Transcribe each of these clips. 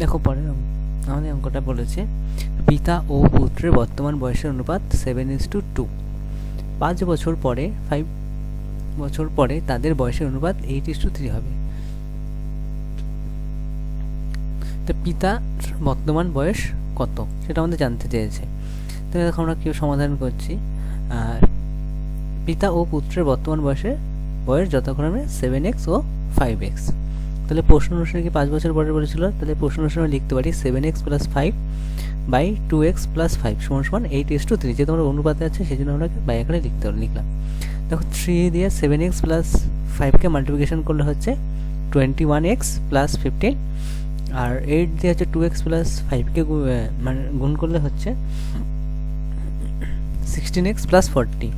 দেখো পরের আমাদের অঙ্কটা বলেছে, পিতা ও পুত্রের বর্তমান বয়সের অনুপাত সেভেন ইস টু টু পাঁচ বছর পরে ফাইভ বছর পরে তাদের বয়সের অনুপাত এইট ইস টু থ্রি হবে। তো পিতার বর্তমান বয়স কত? সেটা আমাদের জানতে চেয়েছে। তো দেখো আমরা কেউ সমাধান করছি। আর পিতা ও পুত্রের বর্তমান বয়সের বয়স যথাক্রমে সেভেন এক্স ও ফাইভ এক্স তাহলে প্রশ্ন অনুসারে কি পাঁচ বছর পরে বলেছিল তাহলে প্রশ্ন অনুসারে লিখতে পারি seven x plus five by two x plus five সমান সমান এইট এস টু থ্রি যেহেতু আমরা অনুপাতে আছে সেই জন্য আমরা বাই আকারে লিখতে লিখলাম। দেখো থ্রি দিয়ে সেভেন এক্স প্লাস ফাইভকে মাল্টিপ্লিকেশন করলে হচ্ছে twenty one x plus fifteen আর এইট দিয়ে হচ্ছে টু এক্স প্লাস ফাইভকে মানে গুণ করলে হচ্ছে সিক্সটিন এক্স প্লাস ফোরটি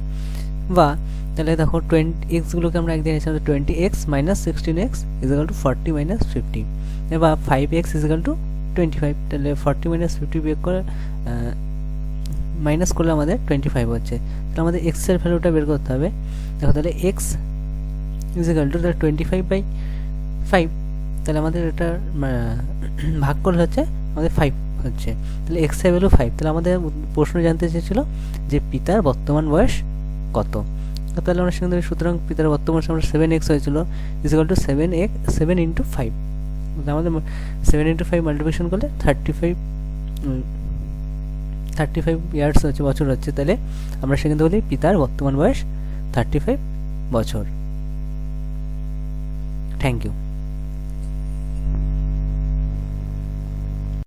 বা তাহলে দেখো টোয়েন্টি এক্সগুলোকে আমরা একদিন এসে twenty x minus sixteen x equal to forty minus fifty বা five x equal to twenty five তাহলে ফর্টি মাইনাস ফিফটি বিয়োগ করে মাইনাস করলে আমাদের টোয়েন্টি ফাইভ হচ্ছে। তাহলে আমাদের এক্সের ভ্যালুটা বের করতে হবে। দেখো তাহলে এক্স ইজিক্যাল টু তাহলে টোয়েন্টি ফাইভ বাই ফাইভ তাহলে আমাদের এটা ভাগ করলে হচ্ছে আমাদের ফাইভ হচ্ছে। তাহলে এক্সের ভ্যালু ফাইভ তাহলে আমাদের প্রশ্ন জানতে চেয়েছিল যে পিতার বর্তমান বয়স কত? তাহলে আমরা সেখান থেকে, সুতরাং পিতার বর্তমান সময় সেভেন এক্স হয়েছিল equal to seven x seven into five আমাদের সেভেন ইন্টু ফাইভ মাল্টিপ্লিকেশন করলে thirty five thirty five years হচ্ছে, বছর হচ্ছে। তাহলে আমরা সেখান থেকে বলি পিতার বর্তমান বয়স থার্টি ফাইভ বছর। Thank you